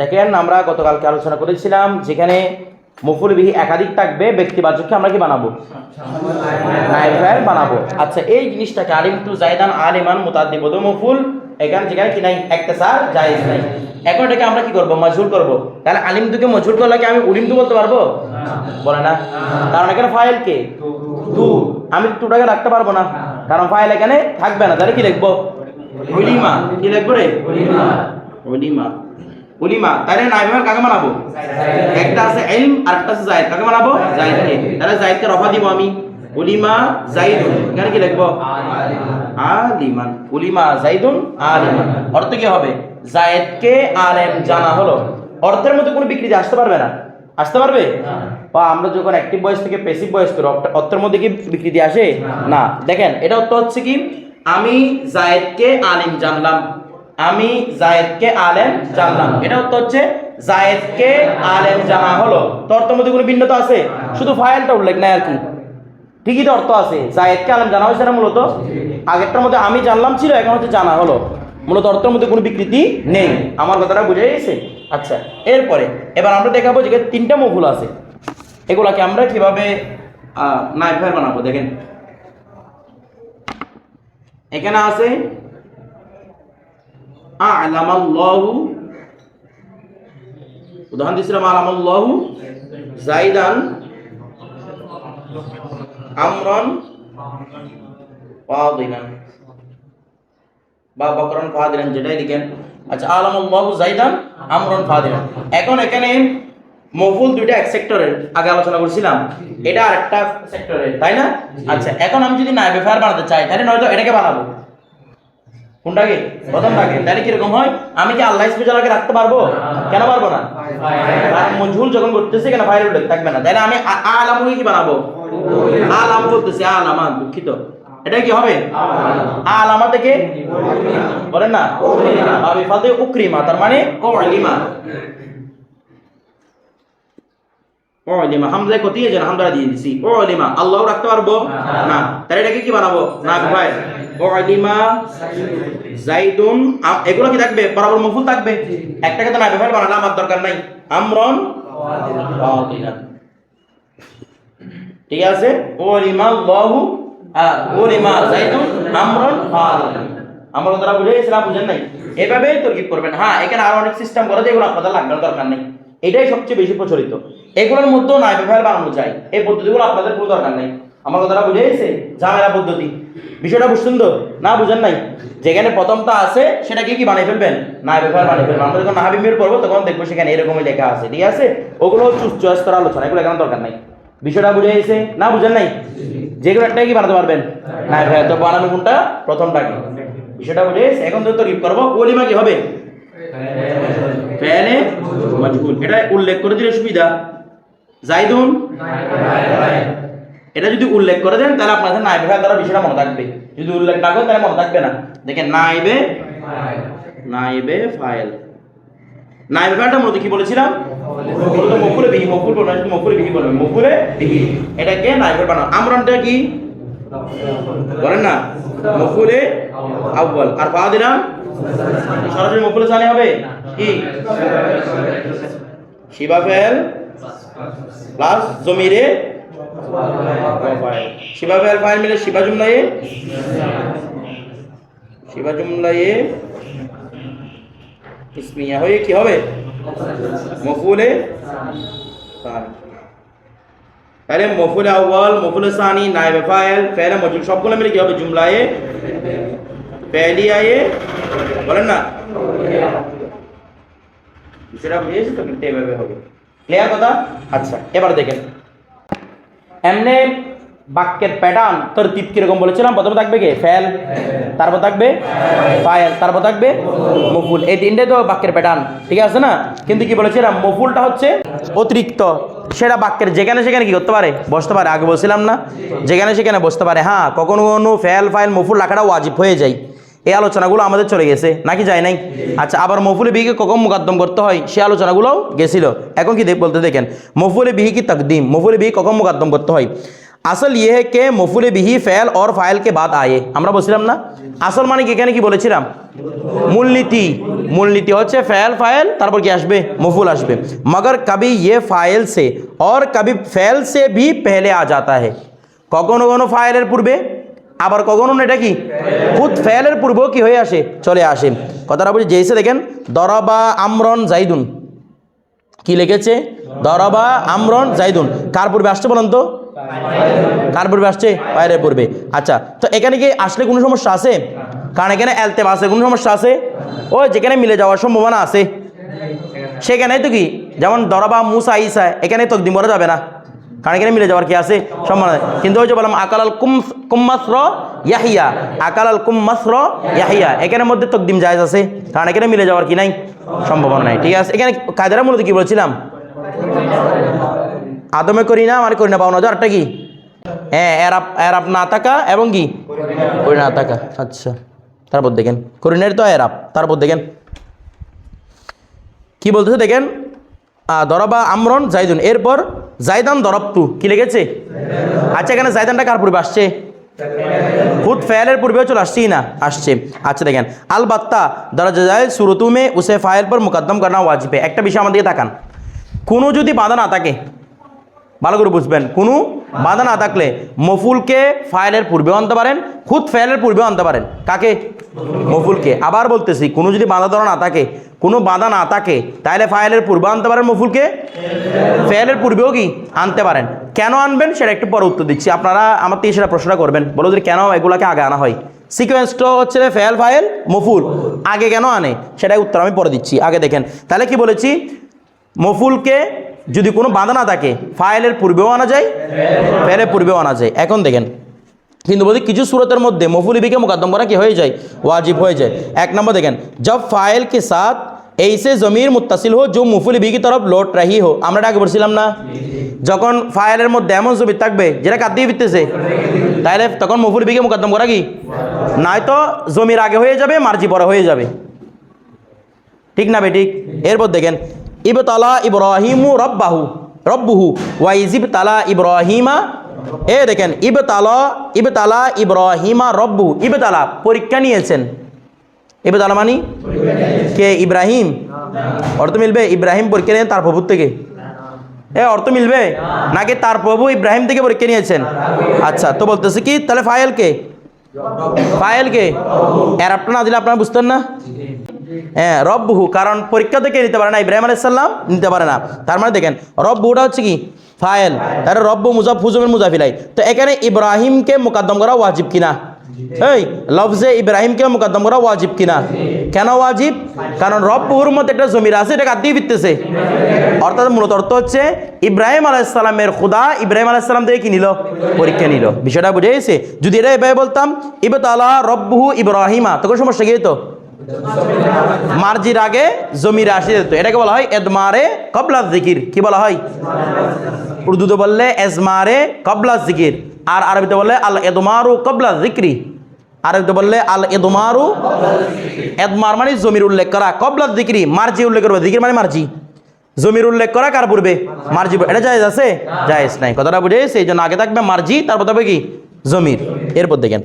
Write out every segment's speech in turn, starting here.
দেখেন আমরা গতকালকে আলোচনা করেছিলাম যেখানে মফুল বিহি একাধিক থাকবে ব্যক্তিবাচককে আমরা কি বানাবো? বানাবো। আচ্ছা এই জিনিসটাকে আলিম টু জায়দান আলিমান বদু মফুল, এখানে যেখানে কি নাই? একতেসার জায়েজ নাই। এখন এটাকে আমরা কি করব? মজহুর করব। তাহলে আলিম তুকে মজহুর করলে কি আমি উলিম তু বলতে পারব? বলে না। কারণ এখানে ফাইল কে? তু। আমি তুটাকে রাখতে পারব না। কারণ ফাইল এখানে থাকবে না। তাহলে কি লিখব? কি লিখব রে? উলিমা। তাহলে নাইবের কাকে বানাবো একটা আছে ইলম আর একটা আছে জায়েদ। কাকে বানাবো জায়েদকে। তাহলে জায়েদকে রফা দিব আমি। উলিমা জাইদুন। এখানে কি লিখব? আলিমান। উলিমা জাইদুন আলিমান। অর্থ কি হবে? জায়েদকে আলেম জানা হলো। অর্থের মধ্যে কোনো বিকৃতি আসতে পারবে না। আসতে পারবে? বা আমরা যখন অ্যাক্টিভ বয়স থেকে প্যাসিভ বয়স করি অর্থ- অর্থের মধ্যে কি বিকৃতি আসে? না। দেখেন এটা অর্থ হচ্ছে কি? আমি জায়েদকে আলিম জানলাম। আমি জায়েদকে আলেম জানলাম। এটা অর্থ হচ্ছে জায়েদকে আলেম জানা হলো। তো মধ্যে কোনো ভিন্নতা আছে? শুধু ফাইলটা উল্লেখ নাই আর কি। ঠিকই তো অর্থ আছে। জায়েদকে আলেম জানা হয়েছে না মূলত? আগেরটার মধ্যে আমি জানলাম ছিল, এখন হচ্ছে জানা হলো। মূলত অর্থের মধ্যে কোনো বিকৃতি নেই। আমার কথাটা বুঝে গেছে? আচ্ছা এরপরে, এবার আমরা দেখাবো যে তিনটা মফুল আছে। এগুলাকে আমরা কীভাবে নাইফার বানাবো দেখেন। এখানে আছে আলামাল্লাহু উদাহরণ দিয়েছিলাম আলামাল্লাহু জাইদান আমরন ফাদিলান। বা বকরন ফাদিলান যেটাই লিখেন আচ্ছা আলামাল্লাহু জাইদান আমরন ফাদিলান। এখন এখানে মফুল দুইটা এক সেক্টরের আগে আলোচনা করছিলাম। এটা আরেকটা সেক্টরের তাই না? আচ্ছা এখন আমি যদি নাইবে ফায়ার বানাতে চাই তাহলে নয়তো এটাকে বানাবো। কোনটাকে? প্রথমটাকে। তাহলে কীরকম হয়? আমি কি আল্লাহ স্পেশালকে রাখতে পারব? কেন পারব না? যখন করতেছে কেন ফাইল থাকবে না? তাহলে আমি কি বানাবো? আলাম দুঃখিত। এটা কি হবে? আলামা থেকে বলেন না? উকরিমা, তার মানে উলিমা উলিমা হামজা কতিয়ে যেন হামদা দিয়ে দিছি। উলিমা আল্লাহ রাখতে পারব? না। তাহলে এটাকে কি বানাবো? না ভাই উলিমা জাইদুন এগুলো কি থাকবে? বরাবর থাকবে? একটাকে তো না বানালে আমার দরকার নাই। আমরন ঠিক আছে? জাইদুন, আমরন তারা বুঝেন নাই? এভাবে করবেন। হ্যাঁ এখানে আরও অনেক সিস্টেম করে যেগুলো আপনাদের লাগবে দরকার নেই। এটাই সবচেয়ে বেশি প্রচলিত। এগুলোর মধ্যেও নাই ব্যবহার বানানো যায়। এই পদ্ধতিগুলো আপনাদের কোনো দরকার নেই। আমার কথাটা বুঝে গেছে? ঝামেলা পদ্ধতি। বিষয়টা খুব সুন্দর। না, বুঝেন নাই? যেখানে প্রথমটা আছে, সেটাকে কি বানিয়ে ফেলবেন? না ব্যবহার বানিয়ে ফেলবেন। আমরা যখন নাহাবিমের পড়ব তখন দেখব সেখানে এরকমই লেখা আছে। ঠিক আছে? ওগুলো হচ্ছে চয়েস করা আলোচনা। এগুলো এখানে দরকার নাই? বিষয়টা বুঝে গেছে? না, বুঝেন নাই? যেগুলো একটাই কি বানাতে পারবেন? না ভাই তো বানানো কোনটা? প্রথমটা কি বিষয়টা বুঝে গেছে? এখন তো তরিফ করব। ওলিমা কি হবে? এটা উল্লেখ করে দিলে সুবিধা। জাইদুন? এটা যদি উল্লেখ করে দেন, তাহলে আপনাদের নাইবে ভাই দ্বারা বিষয়টা মনে থাকবে। যদি উল্লেখ না করেন, তাহলে মনে থাকবে না। দেখেন, নাইবে নাইবে ফাইল। নাইবে ফাইলটা মূলত কি বলেছিলাম? মফুলে বিহি শুধু মফুলে বিহি বলবেন মফুলে বিহি। এটাকে নাইবে বানাও। আমরনটা কি? বলেন না। মফুলে আউয়াল। আর ফাদিলাম সরাসরি মফুলে সানি হবে? কি? শিবা ফেল। প্লাস জমিরে শিবা ফেল ফাইল মিলে শিবা জুমলায়ে শিবা জুমলায়ে ইসমিয়া হয়ে কি হবে? মফুলে তাহলে মফুলে আউয়াল মফুলে সানি নাইবে ফাইল ফেলে মজুল সবগুলো মিলে কি হবে? জুমলায়ে পেলিয়ায়ে বলেন না? সেটা বুঝিয়েছি তো এভাবে হবে। ক্লিয়ার কথা? আচ্ছা এবার দেখেন। এমনি বাক্যের প্যাটার্ন তোর টিপ কীরকম বলেছিলাম? প্রথমে থাকবে কে? ফেল। তারপর থাকবে ফায়েল তারপর থাকবে মফুল। এই তিনটে তো বাক্যের প্যাটার্ন ঠিক আছে না? কিন্তু কি বলেছিলাম? মফুলটা হচ্ছে অতিরিক্ত। সেটা বাক্যের যেখানে সেখানে কি করতে পারে? বসতে পারে। আগে বলছিলাম না, যেখানে সেখানে বসতে পারে। হ্যাঁ কখনো কখনো ফেল, ফাইল, মফুল রাখাটা ওয়াজিব হয়ে যায়। এই আলোচনাগুলো আমাদের চলে গেছে নাকি যায় নাই আচ্ছা আবার মফুলে বিহিকে কখন মুকাদ্দম করতে হয় সে আলোচনাগুলোও গেছিল এখন কি দেখ- বলতে দেখেন মফুলে বিহি কি তাকদিম মফুলে বিহি কখন মুকাদ্দম করতে হয় আসল ইয়ে হে কে মফুলে বিহি ফেল और ফাইল के बाद आए আমরা বলছিলাম না আসল মানে কি এখানে কি বলেছিলাম মূলনীতি মূলনীতি হচ্ছে ফেল ফাইল তারপর কি আসবে মফুল আসবে মগর কবি ये ফাইল से और कभी ফেল से भी पहले आ जाता है কখনো কখনো ফাইলের পূর্বে আবার কখনো এটা কি? খুদ ফেলের পূর্ব কি হয়ে আসে? চলে আসে। কথাটা বলছি যেসে দেখেন, দরবা আমরন জাইদুন। কি লিখেছে? দরবা আমরন জাইদুন। কার পূর্বে আসছে বলেন তো? কার পূর্বে আসছে? বাইরের পূর্বে। আচ্ছা তো এখানে কি আসলে কোনো সমস্যা আছে? কারণ এখানে আছে, কোনো সমস্যা আছে? ও, যেখানে মিলে যাওয়ার সম্ভাবনা আছে। সেখানে তো কি? যেমন দরবা মুসা ইসা এখানে তকদিম করা যাবে না। কারণ এখানে মিলে যাওয়ার কি আছে? সম্মান কিন্তু যে বললাম আকাল আল কুম কুম্মাসর ইয়াহিয়া। আকাল আল কুম্মাসর ইয়াহিয়া। এখানের মধ্যে তকদিম জায়েজ আছে। কারণ এখানে মিলে যাওয়ার কি নাই? সম্ভাবনা নাই। ঠিক আছে? এখানে কায়দারা মূলত কি বলছিলাম? আদমে করি না মানে করি না, পাওনা আরেকটা কি? হ্যাঁ এরাপ এরাপ না থাকা এবং কি? করি না থাকা। আচ্ছা। তারপর দেখেন। করিনের তো এরাপ তারপর দেখেন। কি বলতেছে দেখেন? দরবা আমরন জাইদুন এরপর জাইদান দরপ্তু, কি লেগেছে? আচ্ছা এখানে জাইদানটা কার পূর্বে আসছে? খুদ ফায়ালের পূর্বে চলে আসছেই না, আসছে। আচ্ছা দেখেন, আলবাত্তা বাত্তা দরজা যায় সুরতুমে, উসে ফায়াল পর মুকদ্দম করা ওয়াজিবে। একটা বিষয় আমাদেরকে তাকান। কোনো যদি বাঁধা না থাকে, ভালো করে বুঝবেন, কোনো বাধা না থাকলে মফুলকে ফাইলের পূর্বে আনতে পারেন, খুদ ফাইলের পূর্বে আনতে পারেন। কাকে? মফুলকে। আবার বলতেছি, কোনো যদি বাধা ধরা না থাকে, কোনো বাধা না থাকে তাহলে ফাইলের পূর্বে আনতে পারেন মফুলকে? ফেলের পূর্বেও কি? আনতে পারেন। কেন আনবেন? সেটা একটু পরে উত্তর দিচ্ছি। আপনারা আমার থেকে সেটা প্রশ্নটা করবেন। বলো যে কেন এগুলাকে আগে আনা হয়? সিকোয়েন্সটা হচ্ছে ফেল ফাইল, মফুল। আগে কেন আনে? সেটাই উত্তর আমি পরে দিচ্ছি। আগে দেখেন। তাহলে কি বলেছি? মফুলকে যদি কোনো বাঁধা না থাকে ফায়েলের পূর্বেও আনা যায় ফেলের পূর্বেও আনা যায়। এখন দেখেন কিন্তু বলি কিছু সুরতের মধ্যে মফুলিবিকে মোকদ্দম করা কি হয়ে যায়? ওয়াজিব হয়ে যায়। এক নম্বর দেখেন, জব ফায়েল কে সাথ এইসে জমির মুতাসিল হো, জো মুফুলিবি তরফ লোট রাহি হো। আমরা আগে বলছিলাম না, যখন ফায়েলের মধ্যে এমন জমি থাকবে, যেটা কাঁদ দিয়ে ফিরতেছে তাহলে তখন মফুলিবিকে মোকদ্দম করা কি? নয়তো জমির আগে হয়ে যাবে, মার্জি পরে হয়ে যাবে। ঠিক না বেটিক এরপর দেখেন ইবতালা ইব্রাহিমু রব্বাহু, রব্বুহু ওয়াইজিব তালা ইব্রাহিমা, এ দেখেন, ইবতালা ইবতালা ইব্রাহিমা রব্বু ইবতালা, পরীক্ষা নিয়েছেন। ইবতালা মানি? কে? ইব্রাহিম। অর্থ মিলবে? ইব্রাহিম পরীক্ষা নিয়ে তার প্রভুর থেকে। এ অর্থ মিলবে? নাকি তার প্রভু ইব্রাহিম থেকে পরীক্ষা নিয়েছেন? আচ্ছা তো বলতেছে কি, তাহলে ফাইল কে? ফাইল কে? এর আপনার দিলে আপনারা বুঝতেন না? হ্যাঁ রব্বহু, কারণ পরীক্ষা থেকে নিতে পারে না, ইব্রাহিম আলাইসাল্লাম নিতে পারে না। তার মানে দেখেন, রব্বুটা হচ্ছে কি? ফায়েল। তাহলে রব্বু মুজাফ, হুজুমের মুজাফিলাই। তো এখানে ইব্রাহিমকে মোকদ্দম করা ওয়াজিব কিনা? এই, লফজে ইব্রাহিমকে মোকদ্দম করা ওয়াজিব কিনা? কেন ওয়াজিব? কারণ রব্বুর মধ্যে একটা জমির আছে, এটা কাঁদিয়ে ফিরতেছে? অর্থাৎ মূলত অর্থ হচ্ছে, ইব্রাহিম আলাইসালামের খুদা ইব্রাহিম আলাইসালাম থেকে কি নিল? পরীক্ষা নিল। বিষয়টা বুঝে গেছে? যদি এটা এভাবে বলতাম, ইবতালা রব্বুহু ইব্রাহিমা। তখন সমস্যা কি হতো মার্জির আগে জমির আসি যেত। এটাকে বলা হয় এদমারে কবলা জিকির। কি বলা হয়? উর্দুতে বললে এজমারে কবলা জিকির। আর আরবিতে বললে আল এদমারু কবলা জিক্রি। আরবিতে বললে আল এদমারু এদমার মানে জমির উল্লেখ করা। কবলা জিক্রি, মার্জি উল্লেখ করবে। জিকির মানে মার্জি। জমির উল্লেখ করা কার পূর্বে? মার্জি এটা জায়েজ আছে? জায়েজ নাই। কথাটা বুঝে সেই জন্য আগে থাকবে মার্জি, তারপর তবে কি? জমির। এরপর দেখেন।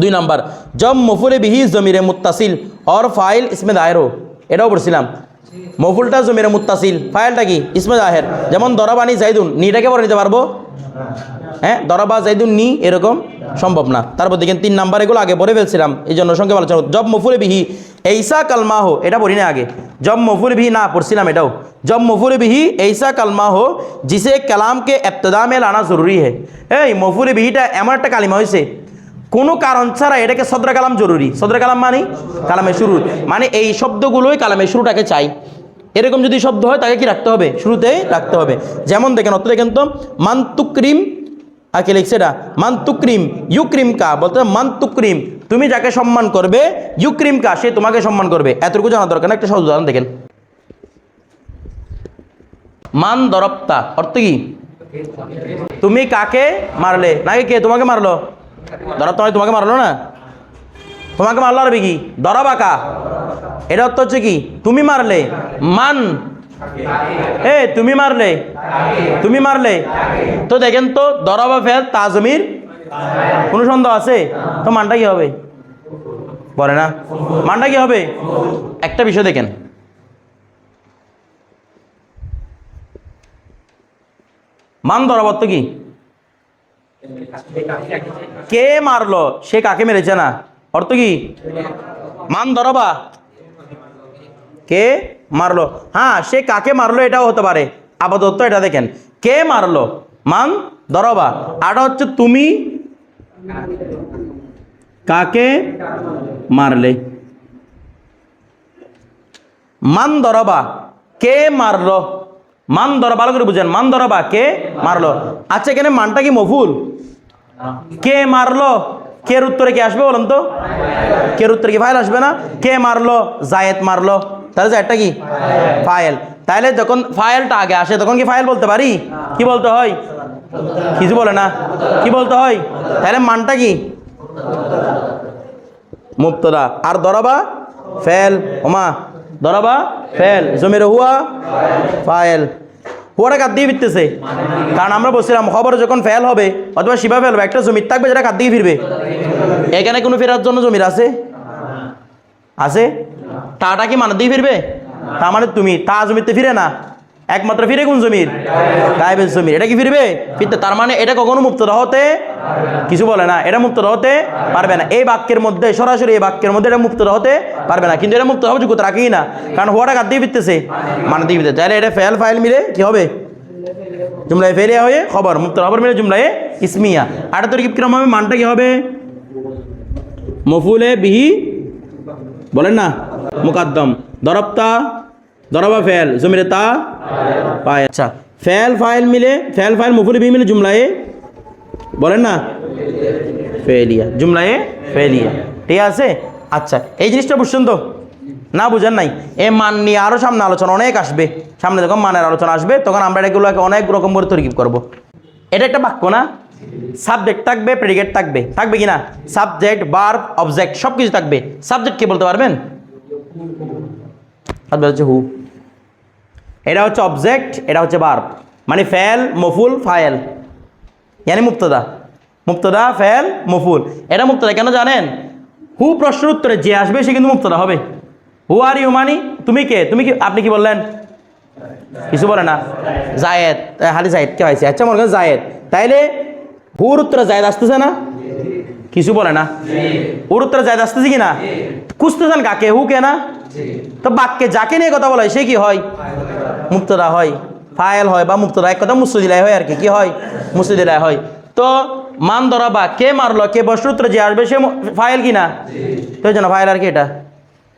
দুই নাম্বার জব মফুলে বিহি জমিরে মুত্তাসিল, অর ফাইল ইসমে দায়ের এটাও পড়ছিলাম। মফুলটা জমিরে মুত্তাসিল, ফাইলটা কি? ইসমে দাহের। যেমন দরাবানি জাইদুন, নিটাকে পরে নিতে পারব? হ্যাঁ দরাবা, জাইদুন, নি এরকম সম্ভব না। তারপর দেখেন তিন নাম্বার, এগুলো আগে পরে ফেলছিলাম, এই জন্য সঙ্গে আলোচনা। জব মফুলে বিহি, এইসা কালমা হো এটা পড়ি না আগে। জব মফুল বিহি, না, পড়ছিলাম এটাও। জব মফুল বিহি, এইসা কালমা হো জিসে কালামকে এব্তদা মে লানা জরুরি হে। এই মফুল বিহিটা এমন একটা কালিমা হয়েছে কোনো কারণ ছাড়া এটাকে সদরা কালাম জরুরি। সদরা কালাম মানে? কালামের শুরু। মানে এই শব্দগুলোই কালামের শুরুটাকে চাই। এরকম যদি শব্দ হয়, তাকে কি রাখতে হবে? শুরুতে রাখতে হবে। যেমন দেখেন অত দেখেন তো, মান্তুক্রিম আকে লিখছে এটা? মান্তুক্রিম ইউক্রিম কা বলতে মান্তুক্রিম। তুমি যাকে সম্মান করবে ইউক্রিম কা সে তোমাকে সম্মান করবে। এতটুকু জানা দরকার না, একটা সহজ উদাহরণ দেখেন। মান দরপ্তা, অর্থ কি? তুমি কাকে মারলে? নাকি কে? তোমাকে মারলো? ধরা তোমায় তোমাকে মারলো না? তোমাকে মারলো আরবি কি? দরাবাকা এটা অর্থ হচ্ছে কি? তুমি মারলে, মান। এ, তুমি মারলে তুমি মারলে। তো দেখেন তো দরাবা ফেল, তাজমির। কোনো সন্দেহ আছে? তো মানটা কি হবে? বলে না। মানটা কি হবে? একটা বিষয় দেখেন। মান দরাবত কি? কে মারলো? সে কাকে মেরেছে না? অর্থ কি? মান দরবা কে মারলো? হ্যাঁ সে কাকে মারলো এটাও হতে পারে। আপাতত এটা দেখেন। কে মারলো? মান দরবা আটা হচ্ছে তুমি কাকে মারলে? মান দরবা কে মারলো? মান দরা ভালো করে বুঝেন, মান দরবা কে মারলো? আচ্ছা এখানে মানটা কি মফুল? কে মারলো? কের উত্তরে কে আসবে বলুন তো? কের উত্তরে কি ফাইল আসবে না? কে মারলো? জায়েদ মারলো। তাহলে জায়েদটা কি? ফাইল। তাহলে যখন ফাইলটা আগে আসে, তখন কি ফাইল বলতে পারি? কি বলতে হয়? কিছু বলে না। কি বলতে হয়? তাহলে মানটা কি? মুক্তদা আর দরবা ফেল। ওমা দরবা ফেল। জমির হুয়া? ফাইল হুয়াটা কাত দিয়ে ফিরতেছে? কারণ আমরা বলছিলাম, খবর যখন ফেল হবে, অথবা শিবা ফেল হবে, একটা জমির থাকবে যেটা কাত দিয়ে ফিরবে? এখানে কোনো ফেরার জন্য জমির আছে? আছে? তাটা কি মানে দিয়ে ফিরবে? তা মানে তুমি, তা জমিতে ফিরে না। একমাত্র ফিরে কোন জমির? গায়েবের জমির। এটা কি ফিরবে? ফিরতে। তার মানে এটা কখনো মুক্ত হতে কিছু বলে না। এটা মুক্ত হতে পারবে না। এই বাক্যের মধ্যে, সরাসরি এই বাক্যের মধ্যে এটা মুক্ত হতে পারবে না। কিন্তু এটা মুক্ত হবে যোগ্যতা রাখেই না। কারণ হওয়াটা কাদ দিয়ে ফিরতেছে? মানে দিয়ে ফিরতে তাহলে এটা ফেল ফাইল মিলে কি হবে? জুমলায় ফেলিয়া হয়ে খবর মুক্ত খবর মিলে জুমলায় ইসমিয়া। আটা তরিকিব কিরম হবে? মানটা কি হবে? মফুলে বিহি, বলেন না, মুকাদ্দম। দরবতা দরবা ফেল। জমিরে তা পায়। আচ্ছা ফেল ফাইল মিলে, ফেল ফাইল মফুলে বিহি মিলে জুমলায়ে বলেন না? ফেলিয়া। জুমলায় ফেলিয়া। ঠিক আছে? আচ্ছা এই জিনিসটা বুঝছেন তো? না বুঝেন নাই? এ মান নিয়ে আরও সামনে আলোচনা অনেক আসবে। সামনে যখন মানের আলোচনা আসবে, তখন আমরা এগুলোকে অনেক রকম করে তরকিব করব। এটা একটা বাক্য না? সাবজেক্ট থাকবে প্রেডিকেট থাকবে। থাকবে কি না? সাবজেক্ট বার্ব অবজেক্ট সব কিছু থাকবে। সাবজেক্ট কে বলতে পারবেন? হু এটা হচ্ছে অবজেক্ট এটা হচ্ছে বার্ব মানে ফেল, মফুল, ফায়েল। ইয়ানি মুক্তদা মুক্তদা ফেল, মফুল। এটা মুক্তদা কেন জানেন? হু প্রশ্নের উত্তরে যে আসবে সে কিন্তু মুক্তদা হবে। হু আর ইউ মানি তুমি কে? তুমি কি আপনি কি বললেন? কিছু বলে না। জায়েদ। হালি জায়েদ, কে হয়েছে? আচ্ছা মনে জায়েদ। তাইলে হুর উত্তরে জায়েদ আসতেছে না? কিছু বলে না। হুর উত্তরে জায়েদ আসতেছে কি না? খুঁজতেছেন কাকে? হু কে না? তো বাক্যে যাকে নিয়ে কথা বলা হয় সে কি হয়? মুক্তদা হয়। ফায়েল হয় বা মুক্তদা এক কথা মুস্তুদিলাই হয় আর কি। কি হয়? মুস্তুদিলাই হয়। তো মান ধরা বা কে মারলো কে বস্তুর যে আসবে সে ফাইল কি না? তো জন্য ফাইল আর কি এটা?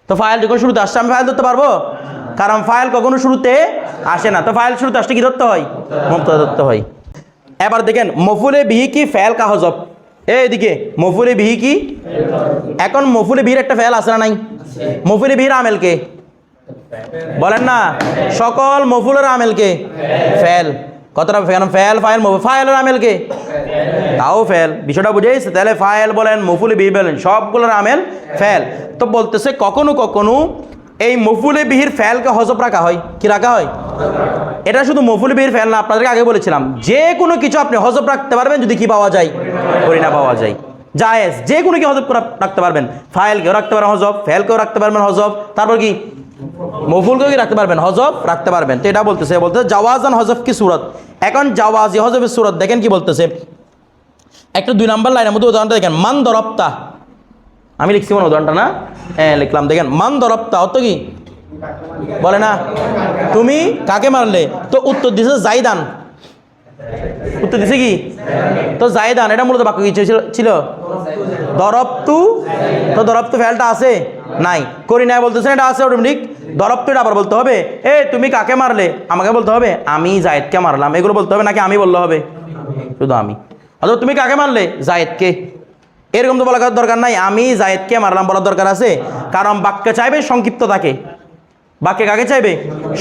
তো ফাইল যখন শুরুতে আসছে আমি ফাইল ধরতে পারব? কারণ ফাইল কখনো শুরুতে আসে না। তো ফাইল শুরুতে আসতে কি ধরতে হয়? মুক্তদা ধরতে হয়। এবার দেখেন মফুলে বিহি কি ফেল কাহজব? এদিকে মফুলে বিহি কি? এখন মফুলে বিহির একটা ফেল আছে না নাই? মফুলে বিহির আমেলকে বলেন না, সকল মফুলের আমেলকে ফেল। কতটা ফেল? ফেল, ফাইল ফাইলের আমেলকে তাও ফেল। বিষয়টা বুঝেছে তাহলে ফাইল বলেন, মফুলে বিহি বলেন, সবগুলোর আমেল ফেল। তো বলতেছে কখনো কখনো এই মফুলে বিহির ফ্যালকে হজব রাখা হয়। কি রাখা হয়? এটা শুধু মফুল বিহির ফেল না, আপনাদেরকে আগে বলেছিলাম। যে কোনো কিছু আপনি হজব রাখতে পারবেন যদি কি পাওয়া যায়। না, পাওয়া যায়। জায়েজ, যে কোনো কি হজব রাখতে পারবেন। ফাইলকেও রাখতে পারবেন হজব, ফেলকেও রাখতে পারবেন হজব। তারপর কি? মফুলকেও কি রাখতে পারবেন? হজব রাখতে পারবেন। তো এটা বলতেছে বলতেছে, জাওয়াজান হজব কি সুরত? এখন জাওয়াজি হজবের সুরত দেখেন কি বলতেছে। একটা দুই নাম্বার লাইনের মধ্যে উদাহরণটা দেখেন, মান দরপ্তা আমি লিখছি মনে উদাহরণটা না? হ্যাঁ লিখলাম। দেখেন, মান দরপ্তা অত কি? বলে না। তুমি কাকে মারলে? তো উত্তর দিছে জাইদান। উত্তর দিছে কি? তো জাইদান, এটা মূলত বাক্য কি ছিল- ছিল? দরপ্তু। তো দরপ্তু ফেলটা আছে? নাই। করি নাই বলতেছেন এটা আছে অটোমেটিক। দরপ্তু এটা আবার বলতে হবে। এ, তুমি কাকে মারলে? আমাকে বলতে হবে, আমি জায়েদকে মারলাম। এগুলো বলতে হবে নাকি আমি বললে হবে? শুধু আমি। অথবা তুমি কাকে মারলে? জায়েদকে। এরকম তো বলার দরকার নাই। আমি জায়েদকে মারলাম বলার দরকার আছে। কারণ বাক্য চাইবে, সংক্ষিপ্ত থাকে বাক্যে কাকে চাইবে?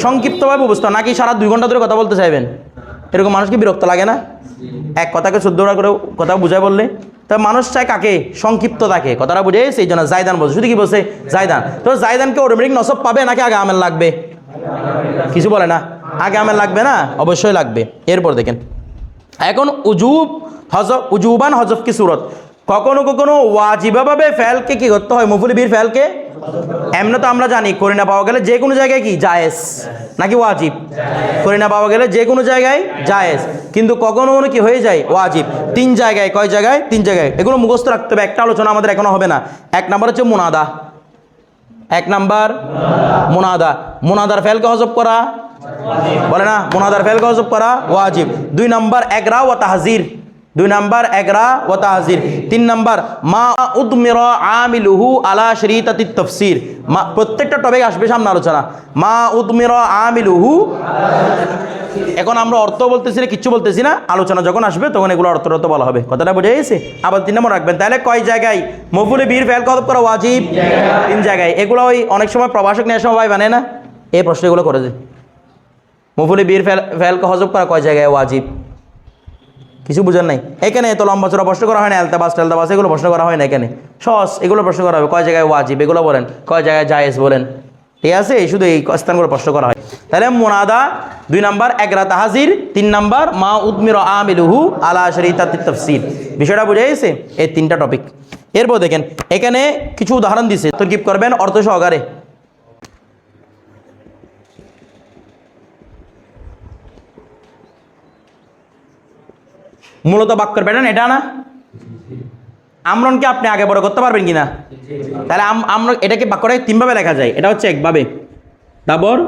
সংক্ষিপ্তভাবে বুঝতে নাকি সারা দুই ঘণ্টা ধরে কথা বলতে চাইবেন? এরকম মানুষকে বিরক্ত লাগে না? এক কথাকে চোদ্দ করে কথা বুঝায় বললে। তা মানুষ চায় কাকে? সংক্ষিপ্ত থাকে কথাটা বুঝে সেই জন্য জায়দান বলছে। শুধু কি বলছে? জায়দান। তো জায়দানকে অটোমেটিক নসব পাবে নাকি আগে আমেল লাগবে? কিছু বলে না। আগে আমার লাগবে না? অবশ্যই লাগবে। এরপর দেখেন। এখন উজুব হজব উজুবান হজব কি সুরত। কখনো কখনো ওয়াজিবাভাবে ফেলকে কি করতে হয়? মুফুলি বীর ফেলকে? এমনি তো আমরা জানি করিনা পাওয়া গেলে যে কোনো জায়গায় কি? জায়েজ। নাকি ওয়াজিব? করিনা পাওয়া গেলে যে কোনো জায়গায় জায়েজ। কিন্তু কখনো কখনো কি হয়ে যায়? ওয়াজিব। তিন জায়গায়। কয় জায়গায়? তিন জায়গায়। এগুলো মুখস্থ রাখতে হবে। একটা আলোচনা আমাদের এখনও হবে না। এক নাম্বার হচ্ছে মুনাদা। এক নাম্বার মুনাদা। মুনাদার ফেলকে হজব করা? বলে না? মুনাদার ফেলকে হজব করা? ওয়াজিব। দুই নাম্বার একরা ও তাহজির। দুই নাম্বার একরা ও তাহজির। তিন নাম্বার, মা উদমির আমিলুহু আলা শরীতাতি তফসির। মা, প্রত্যেকটা টপিক আসবে সামনে আলোচনা। মা উদমির আমিলুহু এখন আমরা অর্থ বলতেছি না, কিচ্ছু বলতেছি না। আলোচনা যখন আসবে, তখন এগুলো অর্থ অর্থ বলা হবে। কথাটা বুঝে গেছে? আবার তিন নম্বর রাখবেন। তাহলে কয় জায়গায়? মফুলে বীর ফেল কত করা ওয়াজিব? তিন জায়গায়। এগুলো ওই অনেক সময় প্রভাষক নেওয়ার সময় ভাই না? এই প্রশ্নগুলো করে যে মফুলে বীর ফেল, ফেলকে হজব করা কয় জায়গায় ওয়াজিব? কিছু বুঝেন নাই। এখানে এত লম্বা চড়া প্রশ্ন করা হয় না এলতাবাস টেলতাবাস এগুলো প্রশ্ন করা হয় না এখানে। সস এগুলো প্রশ্ন করা হবে। কয় জায়গায় ওয়াজিব, এগুলো বলেন। কয় জায়গায় জায়েজ বলেন। ঠিক আছে? শুধু এই স্থানগুলো প্রশ্ন করা হয়। তাহলে মোনাদা দুই নাম্বার, একরা তাহাজির। তিন নাম্বার, মা উদ্মির আমিলুহু আলা শরীতা তফসির। বিষয়টা বুঝে গেছে? এই তিনটা টপিক এরপর দেখেন, এখানে কিছু উদাহরণ দিছে। তরকিব করবেন অর্থ সহকারে। মূলত বাক্যের প্যাটার্ন এটা না? আমরনকে আপনি আগে বড় করতে পারবেন কি না তাহলে আম- আমরা এটাকে বাক্যটা তিনভাবে লেখা যায়। এটা হচ্ছে একভাবে। তারপর?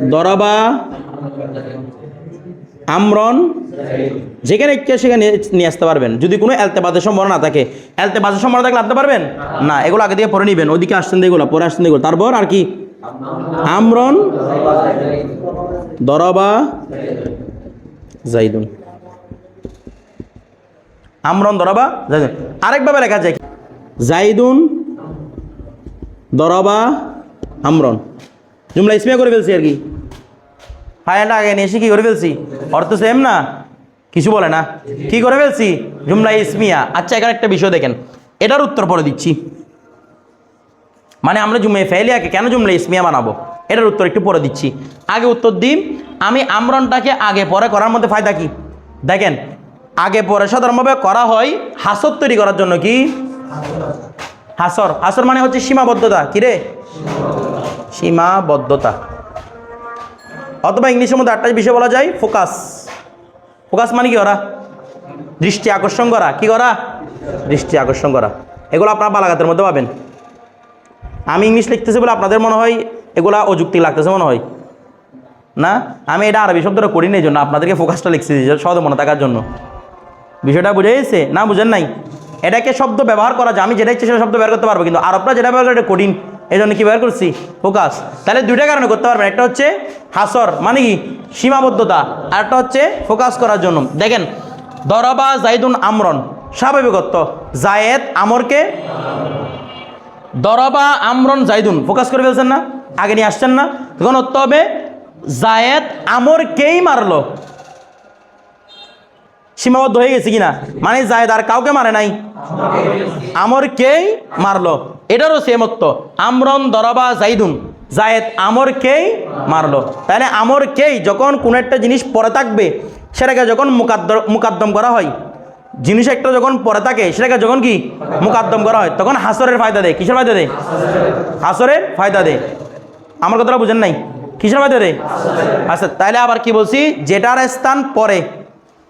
দরাবা, আমরন, যেখানে ইচ্ছে সেখানে নিয়ে আসতে পারবেন। যদি কোনো এলতেবাজের সম্ভাবনা না থাকে। এলতেবাজের সম্ভাবনা থাকলে আনতে পারবেন? না, এগুলো আগে দিয়ে পরে নিবেন। ওইদিকে আসছেন এগুলো, পরে আসছেন এগুলো। তারপর আর কি? আমরন, দরাবা জাইদুন। আমরন দরাবা, জাইদুন। আরেকভাবে লেখা যায় জাইদুন দরাবা আমরন। জুমলা ইসমিয়া করে ফেলছি আর কি। হায়াটা আগে নিয়ে এসে কি করে ফেলছি? অর্থ সেম না। কিছু বলে না। কি করে ফেলছি? জুমলা ইসমিয়া। আচ্ছা এখানে একটা বিষয় দেখেন। এটার উত্তর পরে দিচ্ছি। মানে আমরা জুমে ফেলিয়াকে কেন জুমলা ইসমিয়া বানাবো এটার উত্তর একটু পরে দিচ্ছি। আগে উত্তর দিই, আমি আমরনটাকে আগে পরে করার মধ্যে ফায়দা কি? দেখেন, আগে পরে সাধারণভাবে করা হয় হাসর তৈরি করার জন্য কি? হাসর। হাসর মানে হচ্ছে সীমাবদ্ধতা। কি রে? সীমাবদ্ধতা। অথবা ইংলিশের মধ্যে আটটা বিষয় বলা যায়, ফোকাস। ফোকাস মানে কি করা দৃষ্টি আকর্ষণ করা। কি করা? দৃষ্টি আকর্ষণ করা। এগুলো আপনার বালাঘাতের মধ্যে পাবেন। আমি ইংলিশ লিখতেছি বলে আপনাদের মনে হয় এগুলা অযুক্তি লাগতেছে মনে হয়। না? আমি এটা আরবি শব্দটা করি না এই জন্য আপনাদেরকে ফোকাসটা লিখছি সহজে মনে থাকার জন্য। বিষয়টা বুঝে গেছে? না, বুঝেন নাই? এটাকে শব্দ ব্যবহার করা যায়। আমি যেটা ইচ্ছে সেটা শব্দ ব্যবহার করতে পারব, কিন্তু আরবরা যেটা ব্যবহার করে এটা কঠিন। এই জন্য কী ব্যবহার করছি? ফোকাস তাহলে দুইটা কারণে করতে পারবেন। একটা হচ্ছে হাসর মানে কি? সীমাবদ্ধতা। আর একটা হচ্ছে ফোকাস করার জন্য। দেখেন, দরবা জাইদুন আমরন। স্বাভাবিকত্ব। জায়েদ আমরকে দরবা আমরন জাইদুন ফোকাস করে ফেলছেন না? আগে নিয়ে আসছেন না? তখন হবে জায়েদ আমরকেই মারলো। সীমাবদ্ধ হয়ে গেছে কিনা? মানে জায়েদ আর কাউকে মারে নাই। আমরকেই মারলো। এটারও সেমত্ব আমরন দরবা জাইদুন। জায়েদ আমরকেই মারলো। তাহলে আমরকেই যখন কোনো একটা জিনিস পরে থাকবে, সেটাকে যখন মুকাদ্দ মুকাদ্দম করা হয়, জিনিস একটা যখন পরে থাকে, সেটাকে যখন কি? মুকাদ্দম করা হয়, তখন হাসরের ফায়দা দেয়। কিসের ফায়দা দেয়? হাসরের ফায়দা দেয়। আমার কথাটা বুঝেন নাই? কিসের দেয় আচ্ছা তাহলে আবার কি বলছি? যেটার স্থান পরে।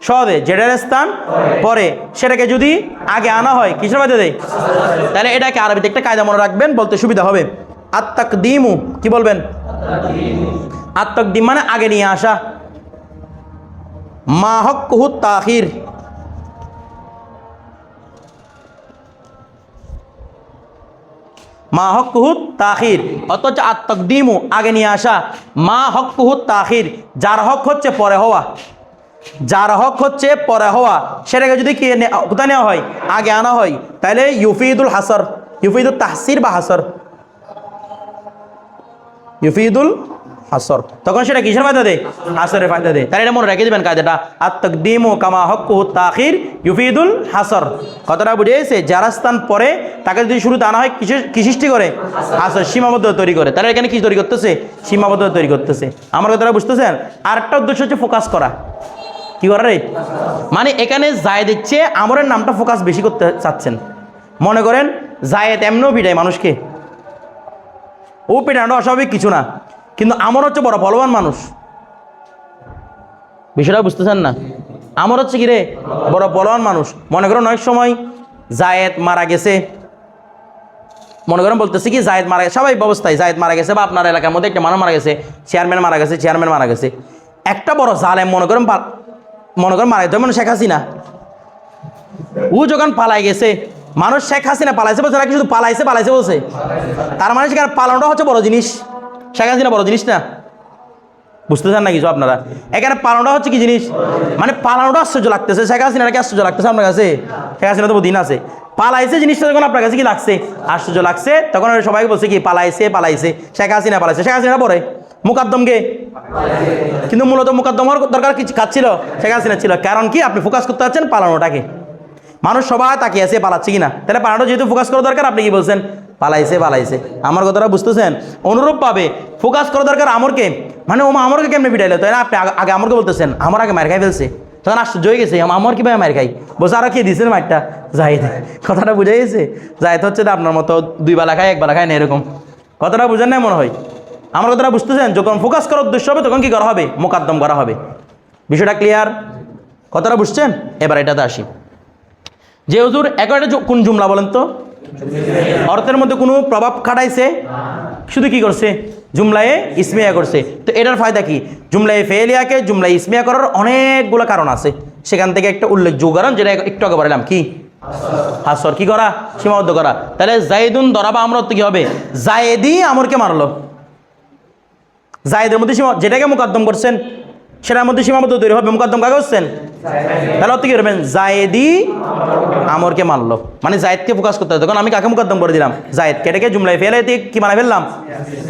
সহদে যেটার স্থান পরে। সেটাকে যদি আগে আনা হয়, কিসের দেয় তাহলে এটাকে আরবিতে একটা কায়দা মনে রাখবেন, বলতে সুবিধা হবে। আত্মাক দিমু কি বলবেন? আত্মাক দিম মানে আগে নিয়ে আসা। মা হক তাহির মা হক কুহুত তাখির। অথচ আত্মকদিমু আগে নিয়ে আসা মা হক কুহুত তাখির, যার হক হচ্ছে পরে হওয়া। যার হক হচ্ছে পরে হওয়া। সেটাকে যদি কি কোথায় নেওয়া হয়? আগে আনা হয়। তাহলে ইউফিদুল হাসর। ইউফিদুল তাহসির বা হাসর। ইউফিদুল হাসর। তখন সেটা কিসের ফায়দা দেয়? হাসরের ফায়দা দেয়। তাহলে এটা মনে রেখে দেবেন কায়দাটা। আর তকদিম ও কামা হক তাখির ইউফিদুল হাসর। কথাটা বুঝে গেছে? যারা স্থান পরে, তাকে যদি শুরুতে আনা হয় কি সৃষ্টি করে? হাসর সীমাবদ্ধ তৈরি করে। তাহলে এখানে কি তৈরি করতেছে? সীমাবদ্ধ তৈরি করতেছে। আমার কথাটা বুঝতেছেন? আরেকটা উদ্দেশ্য হচ্ছে ফোকাস করা। কি করা রে? মানে এখানে জায়েদের চেয়ে আমরের নামটা ফোকাস বেশি করতে চাচ্ছেন। মনে করেন, জায়েদ এমনও পিটায় মানুষকে। ও পেটানো অস্বাভাবিক কিছু না। কিন্তু আমার হচ্ছে বড় বলবান মানুষ। বিষয়টা বুঝতেছেন না? আমার হচ্ছে কি রে? বড় বলবান মানুষ। মনে করেন অনেক সময় জায়েদ মারা গেছে। মনে করেন বলতেছে কি, জায়েদ মারা গেছে। সবাই অবস্থায় জায়েদ মারা গেছে বা আপনার এলাকার মধ্যে একটা মানুষ মারা গেছে চেয়ারম্যান মারা গেছে চেয়ারম্যান মারা গেছে। একটা বড় জালেম মনে করেন মনে করেন মারা গেছে। মানে শেখ হাসিনা। ও যখন পালাই গেছে, মানুষ শেখ হাসিনা পালাইছে বলছে নাকি শুধু পালাইছে পালাইছে বলছে? তার মানে সেখানে পালানোটা হচ্ছে বড় জিনিস? শেখ হাসিনা বড় জিনিস না? বুঝতে চান না কিছু আপনারা? এখানে পালানোটা হচ্ছে কি জিনিস? মানে পালানোটা আশ্চর্য লাগতেছে। শেখ হাসিনা কি আশ্চর্য লাগতেছে আপনার কাছে? শেখ হাসিনা তো দিন আছে। পালাইছে জিনিসটা যখন আপনার কাছে কি লাগছে? আশ্চর্য লাগছে। তখন সবাই বলছে কি, পালাইছে পালাইছে। শেখ হাসিনা পালাইছে। শেখ হাসিনা পরে। মুকাদ্দমকে কিন্তু মূলত মুকাদ্দম হওয়ার দরকার কিছু কাজ ছিল? শেখ হাসিনা ছিল। কারণ কি? আপনি ফোকাস করতে পারছেন পালানোটাকে। মানুষ সবাই তাকিয়ে আছে, পালাচ্ছে কিনা? তাহলে পালানো যেহেতু ফোকাস করা দরকার, আপনি কি বলছেন? পালাইছে পালাইছে। আমার কথাটা বুঝতেছেন? অনুরূপভাবে ফোকাস করা দরকার আমরকে। মানে ও আমরকে কেমনে পিটাইলো তাই না? আপনি আগে- আমরকে বলতেছেন, আমার আগে মার খাই ফেলছে। তখন আশ্চর্য হয়ে গেছে, আম- আমার কীভাবে মার খাই বলছে, আরও কে দিয়েছেন মারটা জাহিদ, কথাটা বুঝে গেছে? জাহিদ হচ্ছে আপনার মতো দুই বেলা খায়, এক বেলা খায় না এরকম। কথাটা বুঝেন না মনে হয়? আমার কথাটা বুঝতেছেন? যখন ফোকাস করার উদ্দেশ্য হবে, তখন কি করা হবে? মোকাদ্দম করা হবে। বিষয়টা ক্লিয়ার কথাটা বুঝছেন? এবার এটাতে আসি। যে হুজুর জু- কোন জুমলা বলেন তো? অর্থের মধ্যে কোনো প্রভাব খাটাইছে? শুধু কি করছে? জুমলায়ে ইসমিয়া করছে। তো এটার ফায়দা কি? জুমলায়ে ফেলিয়াকে জুমলায় ইসমিয়া করার অনেকগুলো কারণ আছে। সেখান থেকে একটা উল্লেখযোগ্য কারণ, যেটা একটু আগে বললাম, কি? হাসর। কি করা? সীমাবদ্ধ করা। তাহলে জাইদুন দরাবা আমরা কি হবে? জায়েদি আমরকে মারলো। জায়েদের মধ্যে সীমা যেটাকে মোকদ্দম করছেন সেটার মধ্যে সীমাবদ্ধ তৈরি হবে, মোকদ্দম কাকে করছেন তাহলে অর্থ কি করবেন জায়েদি আমরকে মানলো মানে জায়েদকে ফোকাস করতে হবে। তখন আমি কাকে মুকদ্দম করে দিলাম? জায়েদকে। এটাকে জুমলায় ফেলে কি বানাই ফেললাম?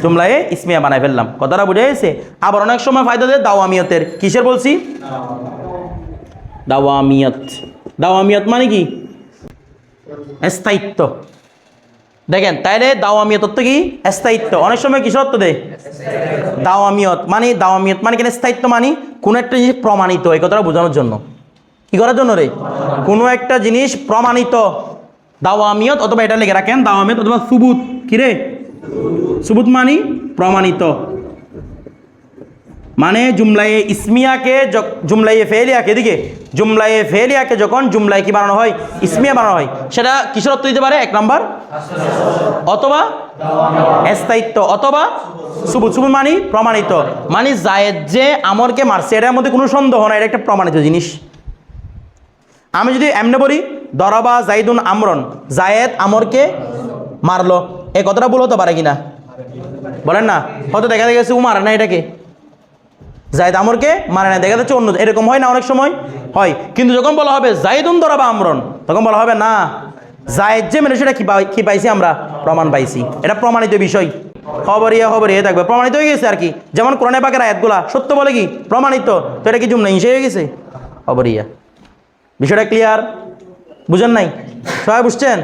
জুমলায় ইসমিয়া বানাই ফেললাম। কথাটা বুঝে গেছে? আবার অনেক সময় ফায়দা দেয় দাওয়ামিয়তের। কিসের বলছি? দাওয়ামিয়ত। দাওয়ামিয়ত মানে কি? স্থায়িত্ব। দেখেন, তাইলে দাওয়ামিয়ত অর্থ কি? স্থায়িত্ব। অনেক সময় কিসের অর্থ দেয়? দাওয়ামিয়ত মানে দাওয়ামিয়ত মানে কেন? স্থায়িত্ব মানে কোনো একটা জিনিস প্রমাণিত এই কথাটা বোঝানোর জন্য। কি করার জন্য রে? কোনো একটা জিনিস প্রমাণিত। দাওয়ামিয়ত অথবা এটা লিখে রাখেন, দাওয়ামিয়ত অথবা সুবুত। কি রে? সুবুত মানি প্রমাণিত। মানে জুমলায়ে ইসমিয়াকে জুমলায়ে ফেলিয়াকে, এদিকে, জুমলায়ে ফেলিয়াকে যখন জুমলায় কি বানানো হয়? ইসমিয়া বানানো হয়। সেটা কিসের অর্থ দিতে পারে? এক নম্বর। অথবা স্থায়িত্ব অথবা সুবুত। সুবুত মানি প্রমাণিত। মানে জায়েদ যে আমরকে মারছে, এটার মধ্যে কোনো সন্দেহ না এটা একটা প্রমাণিত জিনিস। আমি যদি এমনি বলি, দরবা জাইদুন আমরন, জায়েদ আমরকে মারলো। এই কথাটা ভুল হতে পারে কিনা? বলেন না। হয়তো দেখা গেছে ও মারে না এটাকে? জায়দ আমরকে মানে না, দেখা যাচ্ছে অন্য এরকম হয় না অনেক সময়? হয়। কিন্তু যখন বলা হবে জাইদুন দরাবা আমরন, তখন বলা হবে না। জায়দ যে মেনে সেটা কি পাই- কি পাইছি আমরা? প্রমাণ পাইছি। এটা প্রমাণিত বিষয়। খবর ইয়ে খবর ইয়ে থাকবে। প্রমাণিত হয়ে গেছে আর কি। যেমন কোরআনে পাকের আয়াতগুলা, সত্য বলে কি? প্রমাণিত। তো এটা কি জুমনা হিসেবে হয়ে গেছে? খবর ইয়া। বিষয়টা ক্লিয়ার বুঝেন নাই? সবাই বুঝছেন?